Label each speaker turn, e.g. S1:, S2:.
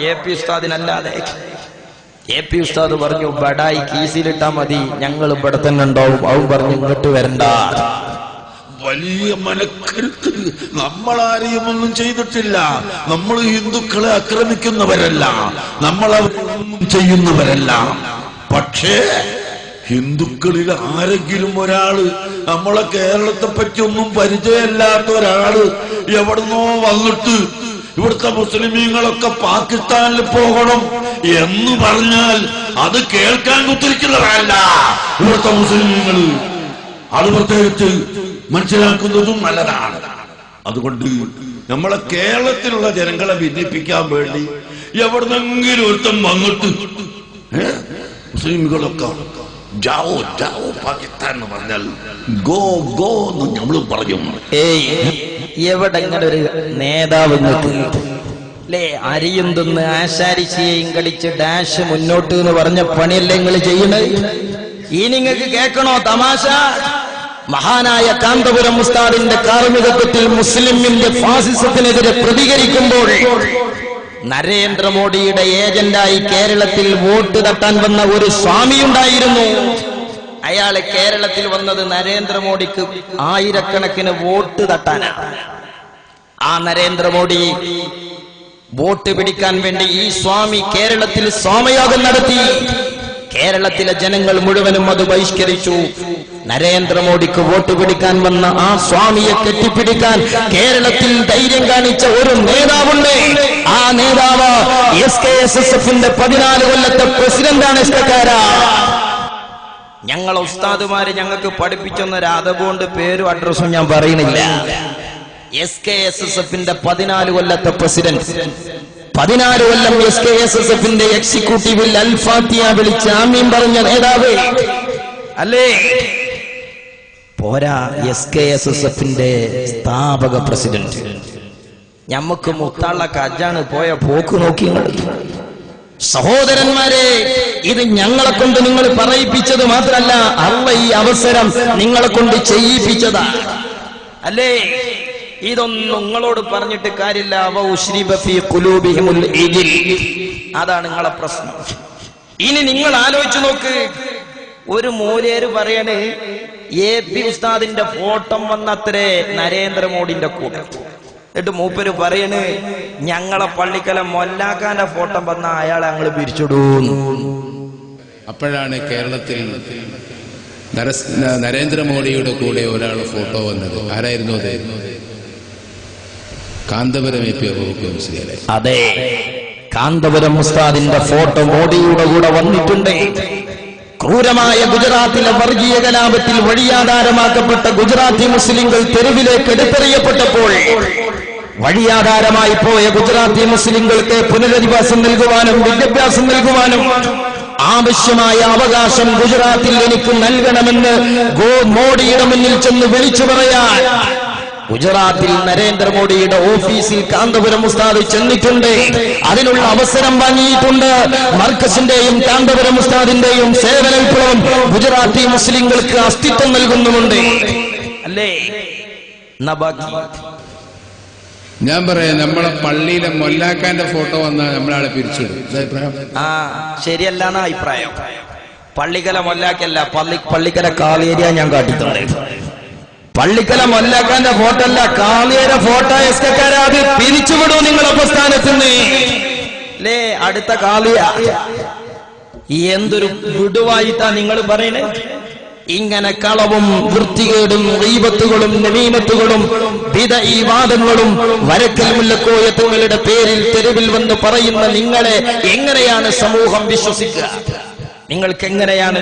S1: A P ഉസ്താദിനല്ലാതെ. A P ഉസ്താദ് പറഞ്ഞു ബടായി കീസിലിട്ടാ മതി. ഞങ്ങൾ ഇവിടെ തന്നെ ഉണ്ടാവും. അവൻ പറഞ്ഞു ഇങ്ങോട്ട് വരണ്ട.
S2: വലിയ മനക്കരുത്ത്. നമ്മളാരെയും ഒന്നും ചെയ്തിട്ടില്ല. നമ്മൾ ഹിന്ദുക്കളെ ആക്രമിക്കുന്നവരല്ല. നമ്മൾ അവരൊന്നും ചെയ്യുന്നവരല്ല. പക്ഷേ ഹിന്ദുക്കളിൽ ആരെങ്കിലും ഒരാൾ നമ്മളെ കേരളത്തെ പറ്റി ഒന്നും പരിചയമില്ലാത്ത ഒരാൾ എവിടുന്നോ വന്നിട്ട് ഇവിടുത്തെ മുസ്ലിമീങ്ങളൊക്കെ പാകിസ്ഥാനിൽ പോകണം എന്ന് പറഞ്ഞാൽ അത് കേൾക്കാൻ കുത്തിരിക്കുന്നവരല്ല ഇവിടുത്തെ മുസ്ലിമീങ്ങൾ അത് പ്രത്യേകിച്ച് മനസ്സിലാക്കുന്നതും നല്ലതാണ് അതുകൊണ്ട് നമ്മളെ കേരളത്തിലുള്ള ജനങ്ങളെ ഭിന്നിപ്പിക്കാൻ വേണ്ടി എവിടുന്നെങ്കിലും ഒരുത്തം വന്നിട്ട്? മുസ്ലിമുകളൊക്കെ ജാവോ ജാവോ പാകിസ്ഥാൻ എന്ന് പറഞ്ഞാൽ ഗോ ഗോ എന്ന് നമ്മൾ
S1: പറഞ്ഞു എവിടെ ഇങ്ങനെ ഒരു നേതാവ് അല്ലേ അരിയും തിന്ന് ആശാരിശിയെയും കളിച്ച് ഡാഷ് മുന്നോട്ട് എന്ന് പറഞ്ഞ പണിയല്ലേ നിങ്ങൾ ചെയ്യുന്നത് ഈ നിങ്ങൾക്ക് കേൾക്കണോ തമാശ? മഹാനായ കാന്തപുരം മുസ്താദിന്റെ കാർമ്മികത്വത്തിൽ മുസ്ലിമിന്റെ ഫാസിസത്തിനെതിരെ പ്രതികരിക്കുമ്പോൾ നരേന്ദ്രമോദിയുടെ ഏജന്റായി കേരളത്തിൽ വോട്ട് തട്ടാൻ വന്ന ഒരു സ്വാമിയുണ്ടായിരുന്നു. അയാൾ കേരളത്തിൽ വന്നത് നരേന്ദ്രമോദിക്ക് ആയിരക്കണക്കിന് വോട്ട് തട്ടാനാണ് ആ നരേന്ദ്രമോദി വോട്ട് പിടിക്കാൻ വേണ്ടി ഈ സ്വാമി കേരളത്തിൽ സ്വാമയോഗം നടത്തി. കേരളത്തിലെ ജനങ്ങൾ മുഴുവനും അത് ബഹിഷ്കരിച്ചു. നരേന്ദ്രമോദിക്ക് വോട്ട് പിടിക്കാൻ വന്ന ആ സ്വാമിയെ കെട്ടിപ്പിടിക്കാൻ കേരളത്തിൽ ധൈര്യം കാണിച്ച ഒരു നേതാവുണ്ട്. ആ നേതാവ് എസ് കെ എസ് എസ് എഫിന്റെ പതിനാല് കൊല്ലത്തെ പ്രസിഡന്റാണ് ഇഷ്ടക്കാര. ഞങ്ങൾ ഉസ്താദുമാര് ഞങ്ങൾക്ക് പഠിപ്പിച്ചൊന്നൊരു അതുകൊണ്ട് പേരും അഡ്രസ്സും ഞാൻ പറയുന്നില്ല. എസ് കെ എസ് എസ് എഫിന്റെ പതിനാല് കൊല്ലത്തെ പ്രസിഡന്റ്. പതിനാല് കൊല്ലം എസ് കെ എസ് എസ് എഫിന്റെ എക്സിക്യൂട്ടീവിൽ അൽഫാത്തിയ വിളിച്ച് ആമ്യം പറഞ്ഞ നേതാവ്. അല്ലേ? പോരാ എസ് കെ എസ് എസ് എഫിന്റെ സ്ഥാപക പ്രസിഡന്റ്. ഞമ്മക്ക് മുത്താള കജാണ് പോയ പോക്ക് നോക്കി. സഹോദരന്മാരെ ഇത് ഞങ്ങളെ കൊണ്ട് നിങ്ങൾ പറയിപ്പിച്ചത് മാത്രമല്ല അള്ള ഈ അവസരം നിങ്ങളെ കൊണ്ട് ചെയ്യിപ്പിച്ചതാ. അല്ലേ? ഇതൊന്നും നിങ്ങളോട് പറഞ്ഞിട്ട് കാര്യമില്ല. അതാണ് നിങ്ങളെ പ്രശ്നം. ഇനി നിങ്ങൾ ആലോചിച്ചു നോക്ക്. ഒരു മൂലേര് പറയണ് എ പി ഉസ്താദിന്റെ ഫോട്ടം വന്നത്രേ നരേന്ദ്രമോദിന്റെ കൂടെ? എന്നിട്ട് മൂപ്പര് പറയണ് ഞങ്ങളെ പള്ളിക്കല മൊല്ലാക്കാന്റെ ഫോട്ടോ വന്ന അയാളെ ഞങ്ങൾ പിരിച്ചിടൂന്നു.
S3: അപ്പോഴാണ് കേരളത്തിൽ നരേന്ദ്രമോദിയുടെ കൂടെ ഒരാൾ ഫോട്ടോ വന്നത്. ആരായിരുന്നു അത്? കാന്തപുരം എ പി അബൂബക്കർ
S1: അതെ കാന്തപുരം മുസ്താദിന്റെ ഫോട്ടോ മോഡിയുടെ കൂടെ വന്നിട്ടുണ്ട്. ക്രൂരമായ ഗുജറാത്തിലെ വർഗീയ കലാപത്തിൽ വഴിയാധാരമാക്കപ്പെട്ട ഗുജറാത്തി മുസ്ലിങ്ങൾ തെരുവിലേക്ക് എടുത്തെറിയപ്പെട്ടപ്പോൾ വഴിയാധാരമായി പോയ ഗുജറാത്തി മുസ്ലിങ്ങൾക്ക് പുനരധിവാസം നൽകുവാനും വിദ്യാഭ്യാസം നൽകുവാനും ആവശ്യമായ അവകാശം ഗുജറാത്തിൽ എനിക്ക് നൽകണമെന്ന് ഗോ മോഡിയുടെ മുന്നിൽ ചെന്ന് വിളിച്ചു പറയാൻ ഗുജറാത്തിൽ നരേന്ദ്രമോദിയുടെ ഓഫീസിൽ കാന്തപുരം ഉസ്താദ് ചെന്നിട്ടുണ്ട്. അതിനുള്ള അവസരം വാങ്ങിയിട്ടുണ്ട്. മർക്കസിന്റെയും കാന്തപുരം ഉസ്താദിന്റെയും സേവന വിപ്ലവം ഗുജറാത്തി മുസ്ലിങ്ങൾക്ക് അസ്തിത്വം നൽകുന്നുമുണ്ട്. അല്ലേ?
S3: ഞാൻ പറയാം നമ്മളെ പള്ളിയിലെ മൊല്ലാക്കാന്റെ ഫോട്ടോ വന്ന നമ്മളാളെ പിരിച്ചിടും.
S1: ആ ശരിയല്ലാന്ന അഭിപ്രായം. പള്ളിക്കല മൊല്ലാക്കല്ല പള്ളി പള്ളിക്കല കാളേരിയ ഞാൻ കാട്ടിത്തന്നേ പള്ളിക്കല മൊല്ലാക്കാന്റെ ഫോട്ടോ അല്ല കാളിയുടെ ഫോട്ടോ എസ് അത് പിരിച്ചുവിടൂ നിങ്ങളെ പ്രസ്ഥാനത്ത് നിന്ന് ലേ അടുത്ത കാളിയ. എന്തൊരു വിടുവായിട്ടാ നിങ്ങൾ പറയണേ? ഇങ്ങനെ കളവും വൃത്തികേടും റീബത്തുകളും നവീനത്തുകളും ഈ വാദങ്ങളും വരക്കൽ മുല്ലക്കോയത്തുകളുടെ പേരിൽ തെരുവിൽ വന്ന് പറയുന്ന നിങ്ങളെ എങ്ങനെയാണ് സമൂഹം വിശ്വസിക്കുക? നിങ്ങൾക്ക് എങ്ങനെയാണ്